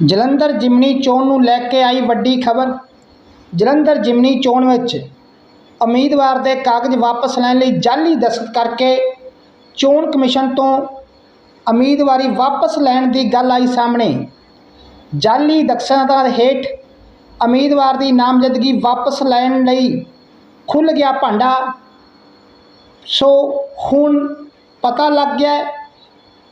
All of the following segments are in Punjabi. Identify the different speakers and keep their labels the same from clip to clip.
Speaker 1: ਜਲੰਧਰ ਜਿਮਨੀ ਚੋਣ ਨੂੰ ਲੈ ਕੇ ਆਈ ਵੱਡੀ ਖਬਰ। ਜਲੰਧਰ ਜਿਮਨੀ ਚੋਣ ਵਿੱਚ ਉਮੀਦਵਾਰ ਦੇ ਕਾਗਜ਼ ਵਾਪਸ ਲੈਣ ਲਈ ਜਾਲੀ ਦਸਤ ਕਰਕੇ ਚੋਣ ਕਮਿਸ਼ਨ ਤੋਂ ਉਮੀਦਵਾਰੀ ਵਾਪਸ ਲੈਣ ਦੀ ਗੱਲ ਆਈ ਸਾਹਮਣੇ। ਜਾਲੀ ਦਸਤਖਤਾਂ ਹੇਠ ਉਮੀਦਵਾਰ ਦੀ ਨਾਮਜ਼ਦਗੀ ਵਾਪਸ ਲੈਣ ਲਈ ਖੁੱਲ੍ਹ ਗਿਆ ਭਾਂਡਾ। ਸੋ ਹੁਣ ਪਤਾ ਲੱਗ ਗਿਆ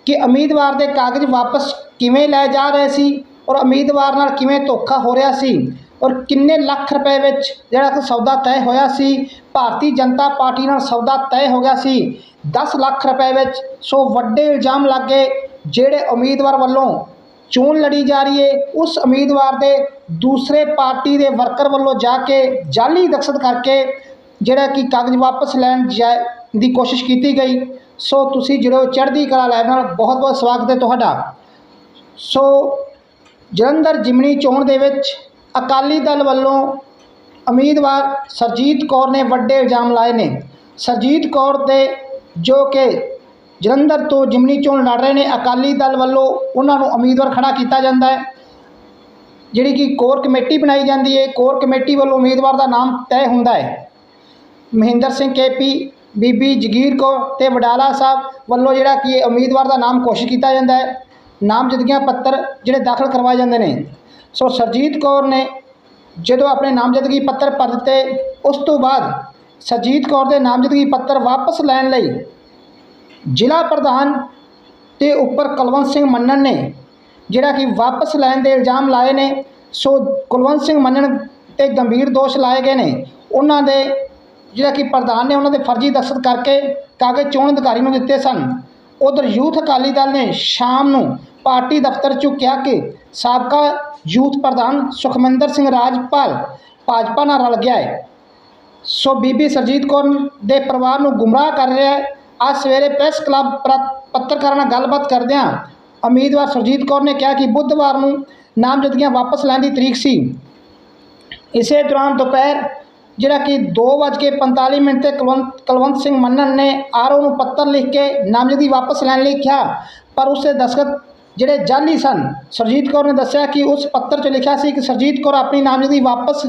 Speaker 1: ਕਿ ਉਮੀਦਵਾਰ ਦੇ ਕਾਗਜ਼ ਵਾਪਸ ਕਿਵੇਂ ਲੈ ਜਾ ਰਹੇ ਸੀ। ਔਰ ਉਮੀਦਵਾਰ ਨਾਲ ਕਿਵੇਂ ਧੋਖਾ ਹੋ ਰਿਹਾ ਸੀ? ਔਰ ਕਿੰਨੇ ਲੱਖ ਰੁਪਏ ਵਿੱਚ ਜਿਹੜਾ ਕਿ ਸੌਦਾ ਤੈਅ ਹੋਇਆ ਸੀ, ਭਾਰਤੀ ਜਨਤਾ ਪਾਰਟੀ ਨਾਲ ਸੌਦਾ ਤੈਅ ਹੋ ਗਿਆ ਸੀ 10 ਲੱਖ ਰੁਪਏ ਵਿੱਚ ਸੋ ਵੱਡੇ ਇਲਜ਼ਾਮ ਲੱਗੇ, ਜਿਹੜੇ ਉਮੀਦਵਾਰ ਵੱਲੋਂ ਚੋਣ ਲੜੀ ਜਾ ਰਹੀ ਹੈ ਉਸ ਉਮੀਦਵਾਰ ਦੇ ਦੂਸਰੇ ਪਾਰਟੀ ਦੇ ਵਰਕਰ ਵੱਲੋਂ ਜਾ ਕੇ ਜਾਲੀ ਦਸਤਖਤ ਕਰਕੇ ਜਿਹੜਾ ਕਿ ਕਾਗਜ਼ ਵਾਪਸ ਲੈਣ ਜਾ- ਦੀ ਕੋਸ਼ਿਸ਼ ਕੀਤੀ ਗਈ। ਸੋ ਤੁਸੀਂ ਜਿਹੜੇ ਚੜ੍ਹਦੀ ਕਲਾ ਲਾਈਵ ਨਾਲ ਬਹੁਤ ਬਹੁਤ ਸਵਾਗਤ ਹੈ ਤੁਹਾਡਾ। ਸੋ ਜਲੰਧਰ ਜਿਮਨੀ ਚੋਣ ਦੇ ਵਿੱਚ ਅਕਾਲੀ ਦਲ ਵੱਲੋਂ ਉਮੀਦਵਾਰ ਸਰਜੀਤ ਕੌਰ ਨੇ ਵੱਡੇ ਇਲਜ਼ਾਮ ਲਾਏ ਨੇ। ਸਰਜੀਤ ਕੌਰ ਦੇ ਜੋ ਕਿ ਜਲੰਧਰ ਤੋਂ ਜਿਮਨੀ ਚੋਣ ਲੜ ਰਹੇ ਨੇ, ਅਕਾਲੀ ਦਲ ਵੱਲੋਂ ਉਹਨਾਂ ਨੂੰ ਉਮੀਦਵਾਰ ਖੜਾ ਕੀਤਾ ਜਾਂਦਾ ਹੈ। ਜਿਹੜੀ ਕਿ ਕੋਰ ਕਮੇਟੀ ਬਣਾਈ ਜਾਂਦੀ ਹੈ, ਕੋਰ ਕਮੇਟੀ ਵੱਲੋਂ ਉਮੀਦਵਾਰ ਦਾ ਨਾਮ ਤੈਅ ਹੁੰਦਾ ਹੈ। ਮਹਿੰਦਰ ਸਿੰਘ ਕੇਪੀ, ਬੀਬੀ ਜਗੀਰ ਕੌਰ ਤੇ ਵਡਾਲਾ ਸਾਹਿਬ ਵੱਲੋਂ ਜਿਹੜਾ ਕਿ ਉਮੀਦਵਾਰ ਦਾ ਨਾਮ ਘੋਸ਼ਿਤ ਕੀਤਾ ਜਾਂਦਾ ਹੈ। ਨਾਮਜ਼ਦਗੀਆਂ ਪੱਤਰ ਜਿਹੜੇ ਦਾਖਲ ਕਰਵਾਏ ਜਾਂਦੇ ਨੇ। ਸੋ ਸਰਜੀਤ ਕੌਰ ਨੇ ਜਦੋਂ ਆਪਣੇ ਨਾਮਜ਼ਦਗੀ ਪੱਤਰ ਭਰ ਦਿੱਤੇ, ਉਸ ਤੋਂ ਬਾਅਦ ਸਰਜੀਤ ਕੌਰ ਦੇ ਨਾਮਜ਼ਦਗੀ ਪੱਤਰ ਵਾਪਸ ਲੈਣ ਲਈ ਜ਼ਿਲ੍ਹਾ ਪ੍ਰਧਾਨ ਤੇ ਉੱਪਰ ਕੁਲਵੰਤ ਸਿੰਘ ਮੰਨਣ ਨੇ, ਜਿਹੜਾ ਕਿ ਵਾਪਸ ਲੈਣ ਦੇ ਇਲਜ਼ਾਮ ਲਾਏ ਨੇ, ਸੋ ਕੁਲਵੰਤ ਸਿੰਘ ਮੰਨਣ ਤੇ ਗੰਭੀਰ ਦੋਸ਼ ਲਾਏ ਗਏ ਨੇ। ਉਹਨਾਂ ਦੇ ਜਿਹੜਾ ਕਿ ਪ੍ਰਧਾਨ ਨੇ, ਉਹਨਾਂ ਦੇ ਫਰਜ਼ੀ ਦਸਤਖਤ ਕਰਕੇ ਕਾਗਜ਼ ਚੋਣ ਅਧਿਕਾਰੀ ਨੂੰ ਦਿੱਤੇ ਸਨ। ਉਧਰ ਯੂਥ ਅਕਾਲੀ ਦਲ ਨੇ ਸ਼ਾਮ ਨੂੰ ਪਾਰਟੀ ਦਫ਼ਤਰ 'ਚੋਂ ਕਿਹਾ ਕਿ ਸਾਬਕਾ ਯੂਥ ਪ੍ਰਧਾਨ ਸੁਖਮੰਦਰ ਸਿੰਘ ਰਾਜਪਾਲ ਭਾਜਪਾ ਨਾਲ ਰਲ ਗਿਆ ਹੈ। ਸੋ ਬੀਬੀ ਸਰਜੀਤ ਕੌਰ ਦੇ ਪਰਿਵਾਰ ਨੂੰ ਗੁੰਮਰਾਹ ਕਰ ਰਿਹਾ ਹੈ। ਅੱਜ ਸਵੇਰੇ ਪ੍ਰੈਸ ਕਲੱਬ ਪ੍ਰ- ਪੱਤਰਕਾਰਾਂ ਨਾਲ ਗੱਲਬਾਤ ਕਰਦਿਆਂ ਉਮੀਦਵਾਰ ਸਰਜੀਤ ਕੌਰ ਨੇ ਕਿਹਾ ਕਿ ਬੁੱਧਵਾਰ ਨੂੰ ਨਾਮਜ਼ਦਗੀਆਂ ਵਾਪਸ ਲੈਣ ਦੀ ਤਰੀਕ ਸੀ। ਇਸੇ ਦੌਰਾਨ ਦੁਪਹਿਰ ਜਿਹੜਾ ਕਿ 2:45 ਮਿੰਟ ਤੇ ਕੁਲਵੰਤ ਕੁਲਵੰਤ ਸਿੰਘ ਮੰਨਣ ਨੇ ਆਰਓ ਨੂੰ ਪੱਤਰ ਲਿਖ ਕੇ ਨਾਮਜ਼ਦਗੀ ਵਾਪਸ ਲੈਣ ਲਈ ਕਿਹਾ, ਪਰ ਉਸਦੇ ਦਸਖਤ ਜਿਹੜੇ ਜਾਲੀ ਸਨ, ਸਰਜੀਤ ਕੌਰ ਨੇ ਦੱਸਿਆ ਕਿ ਉਸ ਪੱਤਰ 'ਚ ਲਿਖਿਆ ਸੀ ਕਿ ਸਰਜੀਤ ਕੌਰ ਆਪਣੀ ਨਾਮਜ਼ਦਗੀ ਵਾਪਸ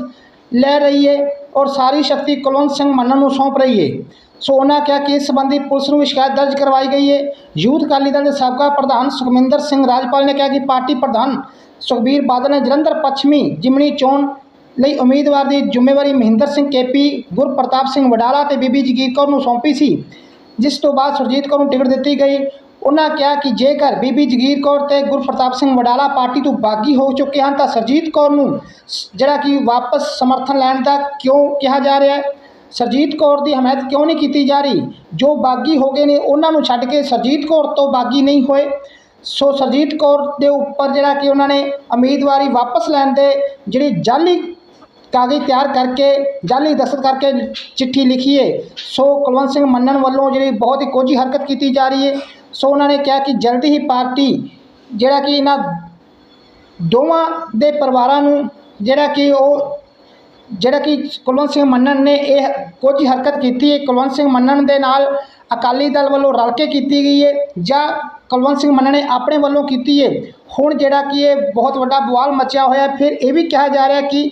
Speaker 1: ਲੈ ਰਹੀ ਹੈ ਔਰ ਸਾਰੀ ਸ਼ਕਤੀ ਕੁਲਵੰਤ ਸਿੰਘ ਮੰਨਣ ਨੂੰ ਸੌਂਪ ਰਹੀ ਹੈ ਸੋ ਉਹਨਾਂ ਕਿਹਾ ਕਿ ਇਸ ਸੰਬੰਧੀ ਪੁਲਿਸ ਨੂੰ ਸ਼ਿਕਾਇਤ ਦਰਜ ਕਰਵਾਈ ਗਈ ਹੈ ਯੂਥ ਅਕਾਲੀ ਦਲ ਦੇ ਸਾਬਕਾ ਪ੍ਰਧਾਨ ਸੁਖਮਿੰਦਰ ਸਿੰਘ ਰਾਜਪਾਲ ਨੇ ਕਿਹਾ ਕਿ ਪਾਰਟੀ ਪ੍ਰਧਾਨ ਸੁਖਬੀਰ ਬਾਦਲ ਨੇ ਜਲੰਧਰ ਪੱਛਮੀ ਜਿਮਣੀ ਚੋਣ ਲਈ ਉਮੀਦਵਾਰ ਦੀ ਜ਼ਿੰਮੇਵਾਰੀ ਮਹਿੰਦਰ ਸਿੰਘ ਕੇਪੀ, ਗੁਰਪ੍ਰਤਾਪ ਸਿੰਘ ਵਡਾਲਾ ਤੇ ਬੀਬੀ ਜਗੀਰ ਕੌਰ ਨੂੰ ਸੌਂਪੀ ਸੀ, ਜਿਸ ਤੋਂ ਬਾਅਦ ਸੁਰਜੀਤ ਕੌਰ ਨੂੰ ਟਿਕਟ ਦਿੱਤੀ ਗਈ। ਉਹਨਾਂ ਕਿਹਾ ਕਿ ਜੇਕਰ ਬੀਬੀ ਜਗੀਰ ਕੌਰ ਤੇ ਗੁਰਪ੍ਰਤਾਪ ਸਿੰਘ ਵਡਾਲਾ ਪਾਰਟੀ ਤੋਂ ਬਾਗੀ ਹੋ ਚੁੱਕੇ ਹਨ, ਤਾਂ ਸਰਜੀਤ ਕੌਰ ਨੂੰ ਜਿਹੜਾ ਕਿ ਵਾਪਸ ਸਮਰਥਨ ਲੈਣ ਦਾ ਕਿਉਂ ਕਿਹਾ ਜਾ ਰਿਹਾ ਹੈ? ਸਰਜੀਤ ਕੌਰ ਦੀ ਹਮਾਇਤ ਕਿਉਂ ਨਹੀਂ ਕੀਤੀ ਜਾ ਰਹੀ? ਜੋ ਬਾਗੀ ਹੋ ਗਏ ਨੇ, ਉਹਨਾਂ ਨੂੰ ਛੱਡ ਕੇ ਸਰਜੀਤ ਕੌਰ ਤੋਂ ਬਾਗੀ ਨਹੀਂ ਹੋਏ। ਸੋ ਸਰਜੀਤ ਕੌਰ ਦੇ ਉੱਪਰ ਜਿਹੜਾ ਕਿ ਉਹਨਾਂ ਨੇ ਉਮੀਦਵਾਰੀ ਵਾਪਸ ਲੈਣ ਦੇ ਜਿਹੜੀ ਜਾਲੀ ਕਾਗਜ਼ ਤਿਆਰ ਕਰਕੇ ਜਾਲੀ ਦਸਤ ਕਰਕੇ ਚਿੱਠੀ ਲਿਖੀ ਹੈ ਸੋ ਕੁਲਵੰਤ ਸਿੰਘ ਮੰਨਣ ਵੱਲੋਂ ਜਿਹੜੀ ਬਹੁਤ ਹੀ ਕੋਝੀ ਹਰਕਤ ਕੀਤੀ ਜਾ ਰਹੀ ਹੈ, ਸੋ ਉਹਨਾਂ ਨੇ ਕਿਹਾ ਕਿ ਜਲਦੀ ਹੀ ਪਾਰਟੀ ਜਿਹੜਾ ਕਿ ਇਹਨਾਂ ਦੋਵਾਂ ਦੇ ਪਰਿਵਾਰਾਂ ਨੂੰ ਜਿਹੜਾ ਕਿ ਉਹ ਜਿਹੜਾ ਕਿ ਕੁਲਵੰਤ ਸਿੰਘ ਮੰਨਣ ਨੇ ਇਹ ਕੁਝ ਹਰਕਤ ਕੀਤੀ ਹੈ। ਕੁਲਵੰਤ ਸਿੰਘ ਮੰਨਣ ਦੇ ਨਾਲ ਅਕਾਲੀ ਦਲ ਵੱਲੋਂ ਰਲ ਕੇ ਕੀਤੀ ਗਈ ਹੈ ਜਾਂ ਕੁਲਵੰਤ ਸਿੰਘ ਮੰਨਣ ਨੇ ਆਪਣੇ ਵੱਲੋਂ ਕੀਤੀ ਹੈ। ਹੁਣ ਜਿਹੜਾ ਕਿ ਇਹ ਬਹੁਤ ਵੱਡਾ ਬਵਾਲ ਮਚਿਆ ਹੋਇਆ ਫਿਰ ਇਹ ਵੀ ਕਿਹਾ ਜਾ ਰਿਹਾ ਕਿ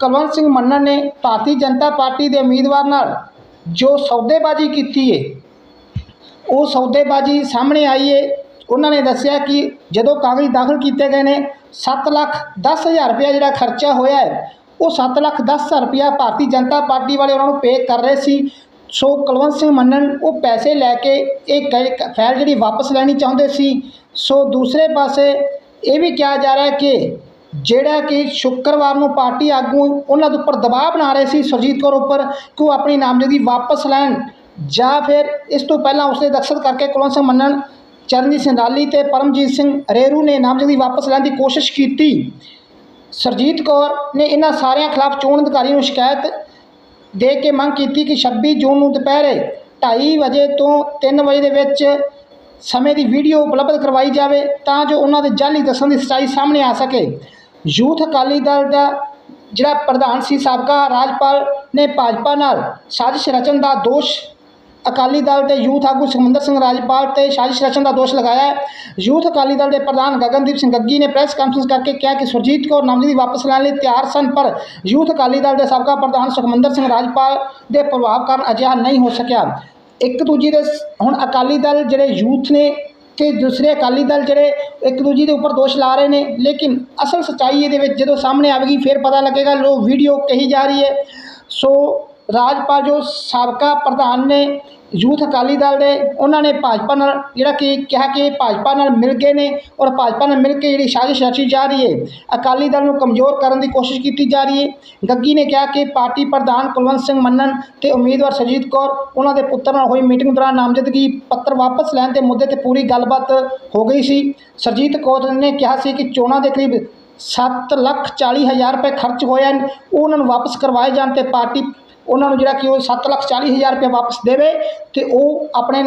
Speaker 1: ਕੁਲਵੰਤ ਸਿੰਘ ਮੰਨਣ ਨੇ ਭਾਰਤੀ ਜਨਤਾ ਪਾਰਟੀ ਦੇ ਉਮੀਦਵਾਰ ਨਾਲ ਜੋ ਸੌਦੇਬਾਜ਼ੀ ਕੀਤੀ ਹੈ ਉਹ ਸੌਦੇਬਾਜ਼ੀ ਸਾਹਮਣੇ ਆਈ ਹੈ ਉਹਨਾਂ ਨੇ ਦੱਸਿਆ ਕਿ ਜਦੋਂ ਕਾਗਜ਼ ਦਾਖਲ ਕੀਤੇ ਗਏ ਨੇ 7 ਲੱਖ 10 ਹਜ਼ਾਰ ਰੁਪਇਆ ਜਿਹੜਾ ਖਰਚਾ ਹੋਇਆ ਹੈ, ਉਹ 7 ਲੱਖ 10 ਹਜ਼ਾਰ ਰੁਪਇਆ ਭਾਰਤੀ ਜਨਤਾ ਪਾਰਟੀ ਵਾਲੇ ਉਹਨਾਂ ਨੂੰ ਪੇ ਕਰ ਰਹੇ ਸੀ। ਸੋ ਕੁਲਵੰਤ ਸਿੰਘ ਮੰਨਣ ਉਹ ਪੈਸੇ ਲੈ ਕੇ ਇਹ ਕ- ਫਾਈਲ ਜਿਹੜੀ ਵਾਪਸ ਲੈਣੀ ਚਾਹੁੰਦੇ ਸੀ। ਸੋ ਦੂਸਰੇ ਪਾਸੇ ਇਹ ਵੀ ਕਿਹਾ ਜਾ ਰਿਹਾ ਹੈ ਕਿ ਜਿਹੜਾ ਕਿ ਸ਼ੁੱਕਰਵਾਰ ਨੂੰ ਪਾਰਟੀ ਆਗੂ ਉਹਨਾਂ ਦੇ ਉੱਪਰ ਦਬਾਅ ਬਣਾ ਰਹੇ ਸੀ ਸੁਰਜੀਤ ਕੌਰ ਉੱਪਰ ਕਿ ਉਹ ਆਪਣੀ ਨਾਮਜ਼ਦਗੀ ਵਾਪਸ ਲੈਣ ਜਾਂ ਫਿਰ ਇਸ ਤੋਂ ਪਹਿਲਾਂ ਉਸਦੇ ਦਸਤਖਤ ਕਰਕੇ ਕੁਲਵੰਤ ਸਿੰਘ ਮੰਨਣ, ਚਰਨਜੀਤ ਸਿੰਘ ਲਾਲੀ ਤੇ ਪਰਮਜੀਤ ਸਿੰਘ ਰੇਰੂ ਨੇ ਨਾਮਜ਼ਦਗੀ ਵਾਪਸ ਲੈਣ ਦੀ ਕੋਸ਼ਿਸ਼ ਕੀਤੀ। ਸਰਜੀਤ ਕੌਰ ਨੇ ਇਹਨਾਂ ਸਾਰਿਆਂ ਖਿਲਾਫ ਚੋਣ ਅਧਿਕਾਰੀ ਨੂੰ ਸ਼ਿਕਾਇਤ ਦੇ ਕੇ ਮੰਗ ਕੀਤੀ ਕਿ 26 ਜੂਨ ਨੂੰ ਦੁਪਹਿਰੇ 2:30 ਵਜੇ ਤੋਂ 3 ਵਜੇ ਦੇ ਵਿੱਚ ਸਮੇਂ ਦੀ ਵੀਡੀਓ ਉਪਲਬਧ ਕਰਵਾਈ ਜਾਵੇ ਤਾਂ ਜੋ ਉਹਨਾਂ ਦੇ ਜਾਲੀ ਦੱਸਣ ਦੀ ਸੱਚਾਈ ਸਾਹਮਣੇ ਆ ਸਕੇ। ਯੂਥ ਅਕਾਲੀ ਦਲ ਦਾ ਜਿਹੜਾ ਪ੍ਰਧਾਨ ਸੀ ਸਾਬਕਾ ਰਾਜਪਾਲ ਨੇ ਭਾਜਪਾ ਨਾਲ ਸਾਜ਼ਿਸ਼ ਰਚਨ ਦਾ ਦੋਸ਼ ਅਕਾਲੀ ਦਲ ਦੇ ਯੂਥ ਆਗੂ ਸੁਖਮੰਦਰ ਸਿੰਘ ਰਾਜਪਾਲ ਤੇ ਸਾਜ਼ਿਸ਼ ਰਚਨ ਦਾ ਦੋਸ਼ ਲਗਾਇਆ ਯੂਥ ਅਕਾਲੀ ਦਲ ਦੇ ਪ੍ਰਧਾਨ ਗਗਨਦੀਪ ਸਿੰਘ ਗੱਗੀ ਨੇ ਪ੍ਰੈਸ ਕਾਨਫਰੰਸ ਕਰਕੇ ਕਿਹਾ ਕਿ ਸੁਰਜੀਤ ਕੌਰ ਨਾਮਜ਼ਦਗੀ ਵਾਪਸ ਲੈਣ ਲਈ ਤਿਆਰ ਸਨ, ਪਰ ਯੂਥ ਅਕਾਲੀ ਦਲ ਦੇ ਸਾਬਕਾ ਪ੍ਰਧਾਨ ਸੁਖਮੰਦਰ ਸਿੰਘ ਰਾਜਪਾਲ ਦੇ ਪ੍ਰਭਾਵ ਕਾਰਨ ਅਜਿਹਾ ਨਹੀਂ ਹੋ ਸਕਿਆ। ਇੱਕ ਦੂਜੀ ਦੇ ਹੁਣ ਅਕਾਲੀ ਦਲ ਜਿਹੜੇ ਯੂਥ ਨੇ ਕਿ ਦੂਸਰੇ ਅਕਾਲੀ ਦਲ ਜਿਹੜੇ ਇੱਕ ਦੂਜੀ ਦੇ ਉੱਪਰ ਦੋਸ਼ ਲਾ ਰਹੇ ਨੇ, ਲੇਕਿਨ ਅਸਲ ਸੱਚਾਈ ਇਹਦੇ ਵਿੱਚ ਜਦੋਂ ਸਾਹਮਣੇ ਆਵੇਗੀ, ਫਿਰ ਪਤਾ ਲੱਗੇਗਾ, ਲੋ ਵੀਡੀਓ ਕਹੀ ਜਾ ਰਹੀ ਹੈ। ਸੋ ਰਾਜਪਾਲ ਜੋ ਸਾਬਕਾ ਪ੍ਰਧਾਨ ਨੇ ਯੂਥ ਅਕਾਲੀ ਦਲ ਦੇ, ਉਹਨਾਂ ਨੇ ਭਾਜਪਾ ਨਾਲ ਜਿਹੜਾ ਕਿ ਕਿਹਾ ਕਿ ਭਾਜਪਾ ਨਾਲ ਮਿਲ ਗਏ ਨੇ ਔਰ ਭਾਜਪਾ ਨਾਲ ਮਿਲ ਕੇ ਜਿਹੜੀ ਸਾਜ਼ਿਸ਼ ਰਚੀ ਜਾ ਰਹੀ ਹੈ, ਅਕਾਲੀ ਦਲ ਨੂੰ ਕਮਜ਼ੋਰ ਕਰਨ ਦੀ ਕੋਸ਼ਿਸ਼ ਕੀਤੀ ਜਾ ਰਹੀ ਹੈ। ਗੱਗੀ ਨੇ ਕਿਹਾ ਕਿ ਪਾਰਟੀ ਪ੍ਰਧਾਨ ਕੁਲਵੰਤ ਸਿੰਘ ਮੰਨਣ ਤੇ ਉਮੀਦਵਾਰ ਸਰਜੀਤ ਕੌਰ, ਉਹਨਾਂ ਦੇ ਪੁੱਤਰ ਨਾਲ ਹੋਈ ਮੀਟਿੰਗ ਦੌਰਾਨ ਨਾਮਜ਼ਦਗੀ ਪੱਤਰ ਵਾਪਸ ਲੈਣ ਦੇ ਮੁੱਦੇ ਤੇ ਪੂਰੀ ਗੱਲਬਾਤ ਹੋ ਗਈ ਸੀ। ਸਰਜੀਤ ਕੌਰ ਨੇ ਕਿਹਾ ਸੀ ਕਿ ਚੋਣਾਂ ਦੇ ਕਰੀਬ ਸੱਤ ਲੱਖ ਚਾਲੀ ਹਜ਼ਾਰ ਰੁਪਏ ਖਰਚ ਹੋਏ ਹਨ ਉਹਨਾਂ ਨੂੰ ਵਾਪਸ ਕਰਵਾਏ ਜਾਣ ਤੇ ਪਾਰਟੀ ਉਹਨਾਂ ਨੂੰ ਜਿਹੜਾ ਕਿ ਉਹ ਸੱਤ ਲੱਖ ਚਾਲੀ ਹਜ਼ਾਰ ਰੁਪਇਆ ਵਾਪਸ ਦੇਵੇ ਅਤੇ ਉਹ ਆਪਣੇ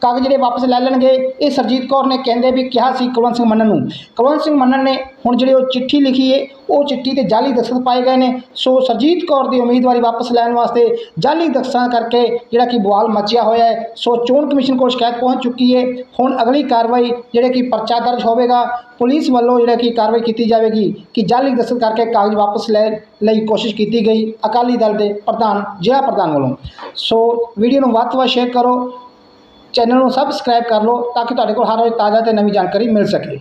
Speaker 1: ਕਾਗਜ਼ ਜਿਹੜੇ ਵਾਪਸ ਲੈ ਲੈਣਗੇ। ਇਹ ਸਰਜੀਤ ਕੌਰ ਨੇ ਕਹਿੰਦੇ ਵੀ ਕਿਹਾ ਸੀ ਕੁਲਵੰਤ ਸਿੰਘ ਮੰਨਣ ਨੂੰ। ਕੁਲਵੰਤ ਸਿੰਘ ਮੰਨਣ ਨੇ ਹੁਣ ਜਿਹੜੀ ਉਹ ਚਿੱਠੀ ਲਿਖੀ ਹੈ ਉਹ ਚਿੱਠੀ ਤੇ ਜਾਲੀ ਦਸਤਖਤ ਪਾਏ ਗਏ ਨੇ। ਸੋ ਸਰਜੀਤ ਕੌਰ ਦੀ ਉਮੀਦਵਾਰੀ ਵਾਪਸ ਲੈਣ ਵਾਸਤੇ ਜਾਲੀ ਦਸਤਖਤਾਂ ਕਰਕੇ ਜਿਹੜਾ ਕਿ ਬਵਾਲ ਮਚਿਆ ਹੋਇਆ ਹੈ ਸੋ ਚੋਣ ਕਮਿਸ਼ਨ ਕੋਲ ਸ਼ਿਕਾਇਤ ਪਹੁੰਚ ਚੁੱਕੀ ਹੈ ਹੁਣ ਅਗਲੀ ਕਾਰਵਾਈ ਜਿਹੜੇ ਕਿ ਪਰਚਾ ਦਰਜ ਹੋਵੇਗਾ, ਪੁਲਿਸ ਵੱਲੋਂ ਜਿਹੜਾ ਕਿ ਕਾਰਵਾਈ ਕੀਤੀ ਜਾਵੇਗੀ ਕਿ ਜਾਲੀ ਦਸਤਖਤ ਕਰਕੇ ਕਾਗਜ਼ ਵਾਪਸ ਲੈਣ ਲਈ ਕੋਸ਼ਿਸ਼ ਕੀਤੀ ਗਈ। ਅਕਾਲੀ ਦਲ ਦੇ ਪ੍ਰਧਾਨ, ਜ਼ਿਲ੍ਹਾ ਪ੍ਰਧਾਨ ਵੱਲੋਂ। ਸੋ ਵੀਡੀਓ ਨੂੰ ਵੱਧ ਤੋਂ ਵੱਧ ਸ਼ੇਅਰ ਕਰੋ। ਚੈਨਲ ਨੂੰ ਸਬਸਕ੍ਰਾਈਬ ਕਰ ਲਓ ਤਾਂ ਕਿ ਤੁਹਾਡੇ ਕੋਲ ਹਰ ਰੋਜ਼ ਤਾਜ਼ਾ ਤੇ ਨਵੀਂ ਜਾਣਕਾਰੀ ਮਿਲ ਸਕੇ।